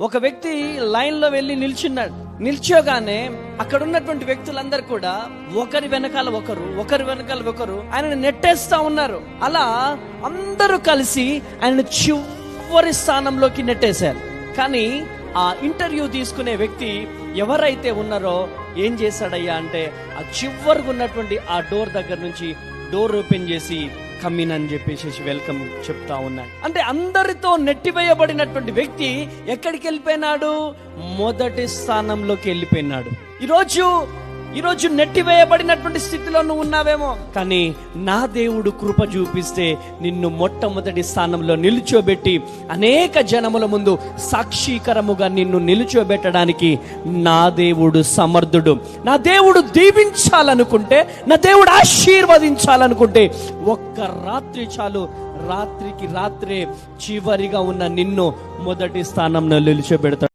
ఒక వ్యక్తి లైన్లో వెళ్ళి నిల్చున్నాడు నిల్చోగానే అక్కడ ఉన్నటువంటి వ్యక్తులందరూ కూడా ఒకరి వెనకాల ఒకరు ఒకరి వెనకాల ఒకరు ఆయనను నెట్టేస్తా ఉన్నారు. అలా అందరూ కలిసి ఆయన చివరి స్థానంలోకి నెట్టేశారు. కానీ ఆ ఇంటర్వ్యూ తీసుకునే వ్యక్తి ఎవరైతే ఉన్నారో ఏం చేశాడయ్యా అంటే ఆ చివరికి ఉన్నటువంటి ఆ డోర్ దగ్గర నుంచి డోర్ ఓపెన్ చేసి కమ్మిన్ అని చెప్పేసి వెల్కమ్ చెప్తా ఉన్నాడు అంటే అందరితో నెట్టివేయబడినటువంటి వ్యక్తి ఎక్కడికి వెళ్ళిపోయినాడు? మొదటి స్థానంలోకి వెళ్ళిపోయినాడు. ఈరోజు ఈరోజు నెట్టివేయబడినటువంటి స్థితిలో నువ్వు ఉన్నావేమో. కానీ నా దేవుడు కృప చూపిస్తే నిన్ను మొట్టమొదటి స్థానంలో నిలుచోబెట్టి అనేక జనముల ముందు సాక్షీకరముగా నిన్ను నిలుచోబెట్టడానికి నా దేవుడు సమర్థుడు. నా దేవుడు దీవించాలనుకుంటే నా దేవుడు ఆశీర్వదించాలనుకుంటే ఒక్క రాత్రి చాలు రాత్రికి రాత్రే చివరిగా ఉన్న నిన్ను మొదటి స్థానంలో నిలిచోబెడతాడు.